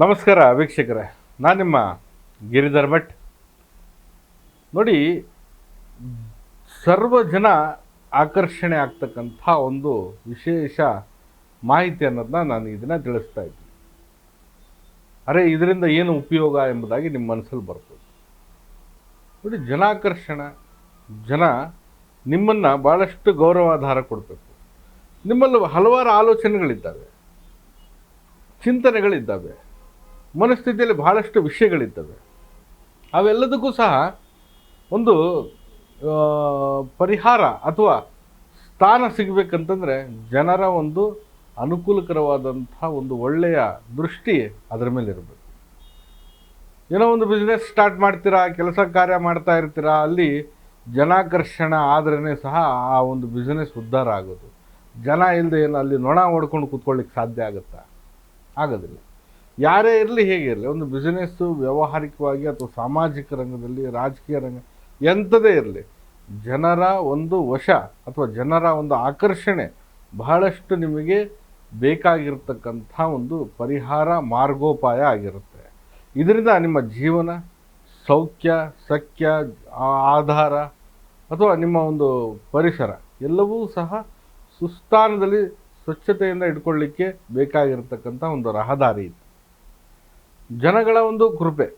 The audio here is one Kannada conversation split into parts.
ನಮಸ್ಕಾರ ವೀಕ್ಷಕರೇ, ನಾನು ನಿಮ್ಮ ಗಿರಿಧರ್ ಭಟ್. ನೋಡಿ, ಸರ್ವ ಜನ ಆಕರ್ಷಣೆ ಆಗ್ತಕ್ಕಂಥ ಒಂದು ವಿಶೇಷ ಮಾಹಿತಿ ಅನ್ನೋದನ್ನ ನಾನು ಇದನ್ನು ತಿಳಿಸ್ತಾ ಇದ್ದೀನಿ. ಅರೆ, ಇದರಿಂದ ಏನು ಉಪಯೋಗ ಎಂಬುದಾಗಿ ನಿಮ್ಮ ಮನಸ್ಸಲ್ಲಿ ಬರ್ತದೆ. ನೋಡಿ, ಜನಾಕರ್ಷಣ, ಜನ ನಿಮ್ಮನ್ನು ಭಾಳಷ್ಟು ಗೌರವಾಧಾರ ಕೊಡಬೇಕು ನಿಮ್ಮಲ್ಲಿ ಹಲವಾರು ಆಲೋಚನೆಗಳಿದ್ದಾವೆ, ಚಿಂತನೆಗಳಿದ್ದಾವೆ. ಮನಸ್ಥಿತಿಯಲ್ಲಿ ಬಹಳಷ್ಟು ವಿಷಯಗಳಿದ್ದಾವೆ. ಅವೆಲ್ಲದಕ್ಕೂ ಸಹ ಒಂದು ಪರಿಹಾರ ಅಥವಾ ಸ್ಥಾನ ಸಿಗಬೇಕಂತಂದರೆ ಜನರ ಒಂದು ಅನುಕೂಲಕರವಾದಂಥ ಒಂದು ಒಳ್ಳೆಯ ದೃಷ್ಟಿ ಅದರ ಮೇಲೆ ಇರಬೇಕು. ಏನೋ ಒಂದು ಬಿಸ್ನೆಸ್ ಸ್ಟಾರ್ಟ್ ಮಾಡ್ತೀರಾ, ಕೆಲಸ ಕಾರ್ಯ ಮಾಡ್ತಾ ಇರ್ತೀರಾ, ಅಲ್ಲಿ ಜನಾಕರ್ಷಣ ಆದ್ರೇ ಸಹ ಆ ಒಂದು ಬಿಸ್ನೆಸ್ ಉದ್ಧಾರ ಆಗೋದು. ಜನ ಇಲ್ಲದೆ ಏನು ಅಲ್ಲಿ ನೊಣ ಹೊಡ್ಕೊಂಡು ಕೂತ್ಕೊಳ್ಳಿಕ್ಕೆ ಸಾಧ್ಯ ಆಗುತ್ತಾ? ಆಗೋದಿಲ್ಲ. ಯಾರೇ ಇರಲಿ ಹೇಗೆ ಇರಲಿ, ಒಂದು ಬಿಸ್ನೆಸ್ಸು ವ್ಯವಹಾರಿಕವಾಗಿ ಅಥವಾ ಸಾಮಾಜಿಕ ರಂಗದಲ್ಲಿ, ರಾಜಕೀಯ ರಂಗ, ಎಂಥದೇ ಇರಲಿ, ಜನರ ಒಂದು ವಶ ಅಥವಾ ಜನರ ಒಂದು ಆಕರ್ಷಣೆ ಬಹಳಷ್ಟು ನಿಮಗೆ ಬೇಕಾಗಿರ್ತಕ್ಕಂಥ ಒಂದು ಪರಿಹಾರ ಮಾರ್ಗೋಪಾಯ ಆಗಿರುತ್ತೆ. ಇದರಿಂದ ನಿಮ್ಮ ಜೀವನ, ಸೌಖ್ಯ, ಸಖ್ಯ ಆಧಾರ ಅಥವಾ ನಿಮ್ಮ ಒಂದು ಪರಿಸರ ಎಲ್ಲವೂ ಸಹ ಸುಸ್ಥಾನದಲ್ಲಿ ಸ್ವಚ್ಛತೆಯಿಂದ ಇಟ್ಕೊಳ್ಳಿಕ್ಕೆ ಬೇಕಾಗಿರ್ತಕ್ಕಂಥ ಒಂದು ರಹದಾರಿ ಇದು ಜನಗಳ ಒಂದು ಕೃಪೆ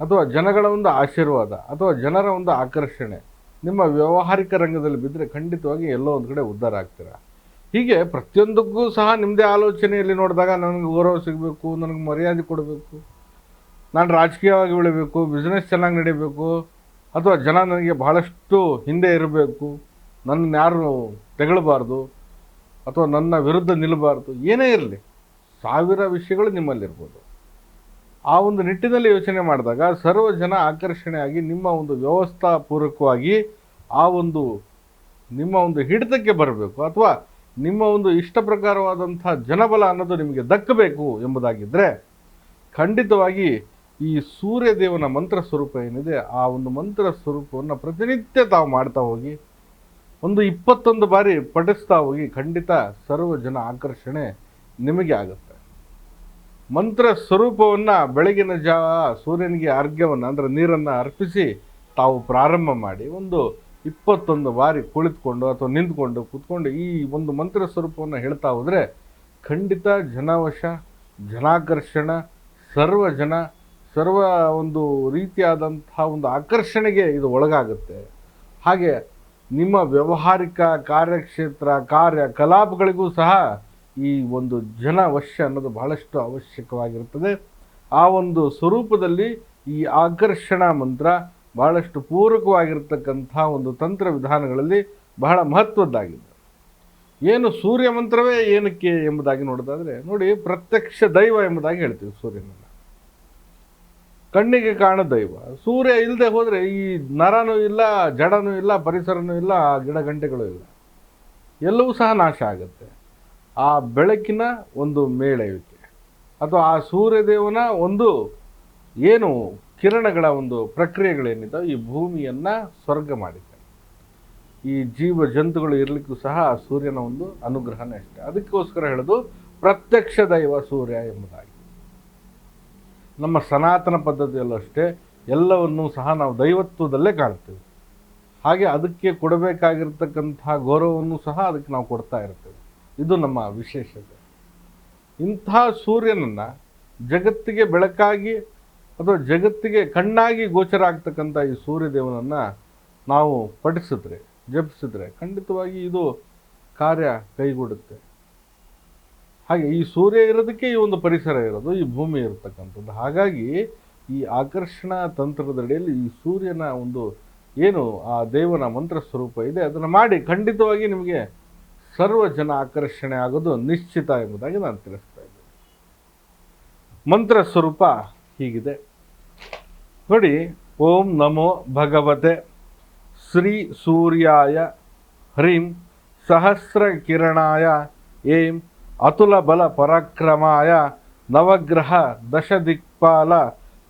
ಅಥವಾ ಜನಗಳ ಒಂದು ಆಶೀರ್ವಾದ ಅಥವಾ ಜನರ ಒಂದು ಆಕರ್ಷಣೆ. ನಿಮ್ಮ ವ್ಯಾವಹಾರಿಕ ರಂಗದಲ್ಲಿ ಬಿದ್ದರೆ ಖಂಡಿತವಾಗಿ ಎಲ್ಲೋ ಒಂದು ಕಡೆ ಉದ್ಧಾರ ಆಗ್ತೀರಾ? ಹೀಗೆ ಪ್ರತಿಯೊಂದಕ್ಕೂ ಸಹ ನಿಮ್ಮದೇ ಆಲೋಚನೆಯಲ್ಲಿ ನೋಡಿದಾಗ ನನಗೆ ಗೌರವ ಸಿಗಬೇಕು, ನನಗೆ ಮರ್ಯಾದೆ ಕೊಡಬೇಕು. ನಾನು ರಾಜಕೀಯವಾಗಿ ಬೆಳಿಬೇಕು ಬಿಸ್ನೆಸ್ ಚೆನ್ನಾಗಿ ನಡೀಬೇಕು, ಅಥವಾ ಜನ ನನಗೆ ಬಹಳಷ್ಟು ಹಿಂದೆ ಇರಬೇಕು ನನ್ನ ಯಾರು ತೆಗಳಬಾರ್ದು, ಅಥವಾ ನನ್ನ ವಿರುದ್ಧ ನಿಲ್ಲಬಾರ್ದು ಏನೇ ಇರಲಿ, ಸಾವಿರ ವಿಷಯಗಳು ನಿಮ್ಮಲ್ಲಿರ್ಬೋದು. ಆ ಒಂದು ನಿಟ್ಟಿನಲ್ಲಿ ಯೋಚನೆ ಮಾಡಿದಾಗ ಸರ್ವ ಜನ ಆಕರ್ಷಣೆಯಾಗಿ ನಿಮ್ಮ ಒಂದು ವ್ಯವಸ್ಥಾಪೂರ್ವಕವಾಗಿ ಆ ಒಂದು ನಿಮ್ಮ ಒಂದು ಹಿಡಿತಕ್ಕೆ ಬರಬೇಕು ಅಥವಾ ನಿಮ್ಮ ಒಂದು ಇಷ್ಟ ಪ್ರಕಾರವಾದಂಥ ಜನಬಲ ಅನ್ನೋದು ನಿಮಗೆ ದಕ್ಕಬೇಕು ಎಂಬುದಾಗಿದ್ದರೆ ಖಂಡಿತವಾಗಿ ಈ ಸೂರ್ಯದೇವನ ಮಂತ್ರ ಸ್ವರೂಪ ಏನಿದೆ ಆ ಒಂದು ಮಂತ್ರ ಸ್ವರೂಪವನ್ನು ಪ್ರತಿನಿತ್ಯ ತಾವು ಮಾಡ್ತಾ ಹೋಗಿ ಒಂದು ಇಪ್ಪತ್ತೊಂದು ಬಾರಿ ಪಠಿಸ್ತಾ ಹೋಗಿ ಖಂಡಿತ ಸರ್ವ ಜನ ಆಕರ್ಷಣೆ ನಿಮಗೆ ಆಗುತ್ತೆ. ಮಂತ್ರ ಸ್ವರೂಪವನ್ನು ಬೆಳಗಿನ ಜಾವ ಸೂರ್ಯನಿಗೆ ಅರ್ಘ್ಯವನ್ನು, ಅಂದರೆ ನೀರನ್ನು ಅರ್ಪಿಸಿ ತಾವು ಪ್ರಾರಂಭ ಮಾಡಿ ಒಂದು ಇಪ್ಪತ್ತೊಂದು ಬಾರಿ ಕುಳಿತುಕೊಂಡು ಅಥವಾ ನಿಂತ್ಕೊಂಡು ಕೂತ್ಕೊಂಡು ಈ ಒಂದು ಮಂತ್ರ ಸ್ವರೂಪವನ್ನು ಹೇಳ್ತಾ ಹೋದರೆ ಖಂಡಿತ ಜನವಶ, ಜನಾಕರ್ಷಣ ಸರ್ವ ಜನ ಸರ್ವ ಒಂದು ರೀತಿಯಾದಂಥ ಒಂದು ಆಕರ್ಷಣೆಗೆ ಇದು ಒಳಗಾಗುತ್ತೆ. ಹಾಗೆ ನಿಮ್ಮ ವ್ಯವಹಾರಿಕ ಕಾರ್ಯಕ್ಷೇತ್ರ, ಕಾರ್ಯ ಕಲಾಪಗಳಿಗೂ ಸಹ ಈ ಒಂದು ಜನ ವಶ್ಯ ಅನ್ನೋದು ಬಹಳಷ್ಟು ಅವಶ್ಯಕವಾಗಿರುತ್ತದೆ. ಆ ಒಂದು ಸ್ವರೂಪದಲ್ಲಿ ಈ ಆಕರ್ಷಣಾ ಮಂತ್ರ ಬಹಳಷ್ಟು ಪೂರಕವಾಗಿರ್ತಕ್ಕಂಥ ಒಂದು ತಂತ್ರ ವಿಧಾನಗಳಲ್ಲಿ ಬಹಳ ಮಹತ್ವದ್ದಾಗಿದೆ. ಏನು ಸೂರ್ಯ ಮಂತ್ರವೇ ಏನಕ್ಕೆ ಎಂಬುದಾಗಿ ನೋಡೋದಾದರೆ, ನೋಡಿ ಪ್ರತ್ಯಕ್ಷ ದೈವ ಎಂಬುದಾಗಿ ಹೇಳ್ತೀವಿ ಸೂರ್ಯನನ್ನು. ಕಣ್ಣಿಗೆ ಕಾಣ ದೈವ. ಸೂರ್ಯ ಇಲ್ಲದೆ ಹೋದರೆ ಈ ನರನೂ ಇಲ್ಲ, ಜಡನೂ ಇಲ್ಲ, ಪರಿಸರನೂ ಇಲ್ಲ ಗಿಡ ಗಂಟೆಗಳು ಇಲ್ಲ. ಎಲ್ಲವೂ ಸಹ ನಾಶ ಆಗುತ್ತೆ. ಆ ಬೆಳಕಿನ ಒಂದು ಮೇಳವಿಕೆ ಅಥವಾ ಆ ಸೂರ್ಯದೇವನ ಒಂದು ಏನು ಕಿರಣಗಳ ಒಂದು ಪ್ರಕ್ರಿಯೆಗಳೇನಿದ್ದಾವೆ ಈ ಭೂಮಿಯನ್ನು ಸ್ವರ್ಗ ಮಾಡಿದೆ ಈ ಜೀವ ಜಂತುಗಳು ಇರಲಿಕ್ಕೂ ಸಹ ಆ ಸೂರ್ಯನ ಒಂದು ಅನುಗ್ರಹನೇ ಅಷ್ಟೆ. ಅದಕ್ಕೋಸ್ಕರ ಹೇಳೋದು, ಪ್ರತ್ಯಕ್ಷ ದೈವ ಸೂರ್ಯ ಎಂಬುದಾಗಿ. ನಮ್ಮ ಸನಾತನ ಪದ್ಧತಿಯಲ್ಲೂ ಅಷ್ಟೇ, ಎಲ್ಲವನ್ನೂ ಸಹ ನಾವು ದೈವತ್ವದಲ್ಲೇ ಕಾಣ್ತೇವೆ ಹಾಗೆ ಅದಕ್ಕೆ ಕೊಡಬೇಕಾಗಿರ್ತಕ್ಕಂಥ ಗೌರವವನ್ನು ಸಹ ಅದಕ್ಕೆ ನಾವು ಕೊಡ್ತಾ ಇರ್ತೇವೆ. ಇದು ನಮ್ಮ ವಿಶೇಷತೆ. ಇಂಥ ಸೂರ್ಯನನ್ನು ಜಗತ್ತಿಗೆ ಬೆಳಕಾಗಿ ಅಥವಾ ಜಗತ್ತಿಗೆ ಕಣ್ಣಾಗಿ ಗೋಚರ ಆಗ್ತಕ್ಕಂಥ ಈ ಸೂರ್ಯದೇವನನ್ನು ನಾವು ಪಠಿಸಿದ್ರೆ, ಜಪಿಸಿದ್ರೆ ಖಂಡಿತವಾಗಿ ಇದು ಕಾರ್ಯ ಕೈಗೂಡುತ್ತೆ ಹಾಗೆ ಈ ಸೂರ್ಯ ಇರೋದಕ್ಕೆ ಈ ಒಂದು ಪರಿಸರ ಇರೋದು, ಈ ಭೂಮಿ ಇರತಕ್ಕಂಥದ್ದು. ಹಾಗಾಗಿ ಈ ಆಕರ್ಷಣಾ ತಂತ್ರದಡಿಯಲ್ಲಿ ಈ ಸೂರ್ಯನ ಒಂದು ಏನು ಆ ದೇವನ ಮಂತ್ರ ಸ್ವರೂಪ ಇದೆ, ಅದನ್ನು ಮಾಡಿ ಖಂಡಿತವಾಗಿ ನಿಮಗೆ ಸರ್ವ ಜನ ಆಕರ್ಷಣೆ ಆಗೋದು ನಿಶ್ಚಿತ ಎಂಬುದಾಗಿ ನಾನು ತಿಳಿಸ್ತಾ ಇದ್ದೇನೆ. ಮಂತ್ರ ಸ್ವರೂಪ ಹೀಗಿದೆ. ನೋಡಿ, ಓಂ ನಮೋ ಭಗವತೆ, ಶ್ರೀ ಸೂರ್ಯಾಯ, ಹ್ರೀಂ ಸಹಸ್ರ ಕಿರಣಾಯ, ಏಂ ಅತುಲ ಬಲ ಪರಾಕ್ರಮಾಯ, ನವಗ್ರಹ ದಶದಿಕ್ಪಾಲ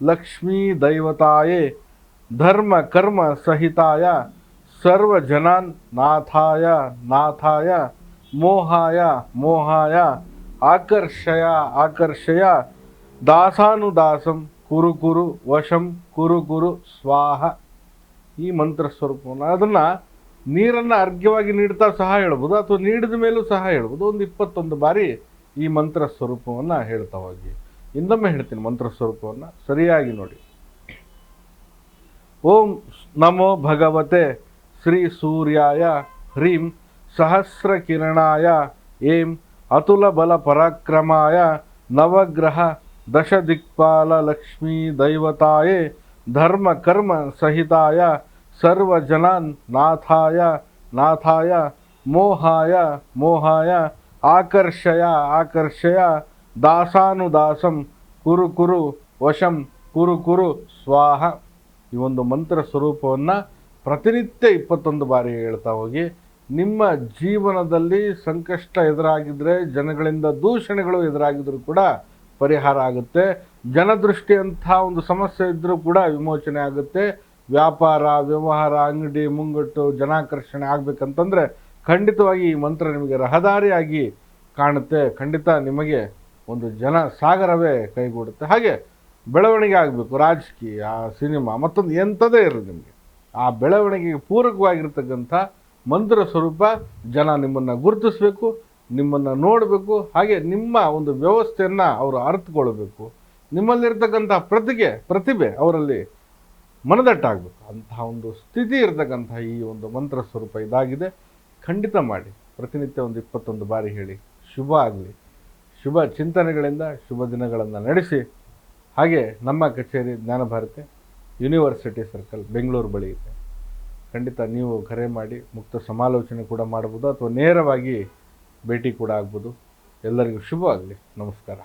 ಲಕ್ಷ್ಮೀ ದೈವತಾಯೇ, ಧರ್ಮ ಕರ್ಮ ಸಹಿತಾಯ ಸರ್ವಜನಾನ್ ನಾಥಾಯ ನಾಥಾಯ, ಮೋಹಾಯ ಮೋಹಾಯ, ಆಕರ್ಷಯ ಆಕರ್ಷಯ, ದಾಸಾನುದಾಸಂ, ಕುರು ಕುರು, ವಶಂ, ಕುರು ಕುರು, ಸ್ವಾಹ. ಈ ಮಂತ್ರ ಸ್ವರೂಪವನ್ನು ಅದನ್ನು ನೀರನ್ನು ಅರ್ಘ್ಯವಾಗಿ ನೀಡ್ತಾ ಸಹ ಹೇಳ್ಬೋದು, ಅಥವಾ ನೀಡಿದ ಮೇಲೂ ಸಹ ಹೇಳ್ಬೋದು. ಒಂದು ಇಪ್ಪತ್ತೊಂದು ಬಾರಿ ಈ ಮಂತ್ರ ಸ್ವರೂಪವನ್ನು ಹೇಳ್ತಾ ಹೋಗಿ. ಇನ್ನೊಮ್ಮೆ ಹೇಳ್ತೀನಿ ಮಂತ್ರ ಸ್ವರೂಪವನ್ನು. ಸರಿಯಾಗಿ ನೋಡಿ. ಓಂ ನಮೋ ಭಗವತೆ ಶ್ರೀ ಸೂರ್ಯಾಯ ಹ್ರೀಂ ಸಹಸ್ರ ಕಿರಣಾಯ ಏಂ ಅತುಲ ಬಲ ಪರಾಕ್ರಮಾಯ ನವಗ್ರಹ ದಶ ದಿಕ್ಪಾಲ ಲಕ್ಷ್ಮೀ ದೈವತಾಯೇ ಧರ್ಮ ಕರ್ಮ ಸಹಿತಾಯ, ಸರ್ವಜನಾನ್ ನಾಥಾಯ ನಾಥಾಯ, ಮೋಹಾಯ ಮೋಹಾಯ, ಆಕರ್ಷಯ ಆಕರ್ಷಯ, ದಾಸಾನುದಾಸಂ, ಕುರು ಕುರು ವಶಂ, ಕುರು ಕುರು ಸ್ವಾಹ. ಈ ಒಂದು ಮಂತ್ರ ಸ್ವರೂಪವನ್ನು ಪ್ರತಿನಿತ್ಯ ಇಪ್ಪತ್ತೊಂದು ಬಾರಿ ಹೇಳ್ತಾ ಹೋಗಿ, ನಿಮ್ಮ ಜೀವನದಲ್ಲಿ ಸಂಕಷ್ಟ ಎದುರಾಗಿದ್ದರೆ ಜನಗಳಿಂದ ದೂಷಣೆಗಳು ಎದುರಾಗಿದ್ದರೂ ಕೂಡ ಪರಿಹಾರ ಆಗುತ್ತೆ. ಜನದೃಷ್ಟಿ ಅಂಥ ಒಂದು ಸಮಸ್ಯೆ ಇದ್ದರೂ ಕೂಡ ವಿಮೋಚನೆ ಆಗುತ್ತೆ. ವ್ಯಾಪಾರ, ವ್ಯವಹಾರ, ಅಂಗಡಿ, ಮುಂಗಟ್ಟು, ಜನಾಕರ್ಷಣೆ ಆಗಬೇಕಂತಂದರೆ ಖಂಡಿತವಾಗಿ ಈ ಮಂತ್ರ ನಿಮಗೆ ರಹದಾರಿಯಾಗಿ ಕಾಣುತ್ತೆ. ಖಂಡಿತ ನಿಮಗೆ ಒಂದು ಜನ ಸಾಗರವೇ ಕೈಗೂಡುತ್ತೆ. ಹಾಗೆ ಬೆಳವಣಿಗೆ ಆಗಬೇಕು. ರಾಜಕೀಯ, ಸಿನಿಮಾ, ಮತ್ತೊಂದು ಎಂಥದೇ ಇರಲಿ ನಿಮಗೆ. ಆ ಬೆಳವಣಿಗೆಗೆ ಪೂರಕವಾಗಿರ್ತಕ್ಕಂಥ ಮಂತ್ರ ಸ್ವರೂಪ ಜನ ನಿಮ್ಮನ್ನು ಗುರುತಿಸಬೇಕು, ನಿಮ್ಮನ್ನು ನೋಡಬೇಕು, ಹಾಗೆ ನಿಮ್ಮ ಒಂದು ವ್ಯವಸ್ಥೆಯನ್ನು ಅವರು ಅರ್ಥಕೊಳ್ಬೇಕು ನಿಮ್ಮಲ್ಲಿರ್ತಕ್ಕಂಥ ಪ್ರತಿಗೆ, ಪ್ರತಿಭೆ ಅವರಲ್ಲಿ ಮನದಟ್ಟಾಗಬೇಕು. ಅಂತಹ ಒಂದು ಸ್ಥಿತಿ ಇರತಕ್ಕಂಥ ಈ ಒಂದು ಮಂತ್ರ ಸ್ವರೂಪ ಇದಾಗಿದೆ. ಖಂಡಿತ ಮಾಡಿ. ಪ್ರತಿನಿತ್ಯ ಒಂದು ಇಪ್ಪತ್ತೊಂದು ಬಾರಿ ಹೇಳಿ. ಶುಭ ಆಗಲಿ. ಶುಭ ಚಿಂತನೆಗಳಿಂದ ಶುಭ ದಿನಗಳನ್ನು ನಡೆಸಿ. ಹಾಗೆ ನಮ್ಮ ಕಚೇರಿ ಜ್ಞಾನ ಭಾರತಿ ಯೂನಿವರ್ಸಿಟಿ ಸರ್ಕಲ್ ಬೆಂಗಳೂರು ಬಳಿ ಇದೆ. ಖಂಡಿತ ನೀವು ಕರೆ ಮಾಡಿ ಮುಕ್ತ ಸಮಾಲೋಚನೆ ಕೂಡ ಮಾಡ್ಬೋದು ಅಥವಾ ನೇರವಾಗಿ ಭೇಟಿ ಕೂಡ ಆಗ್ಬೋದು. ಎಲ್ಲರಿಗೂ ಶುಭವಾಗಲಿ. ನಮಸ್ಕಾರ.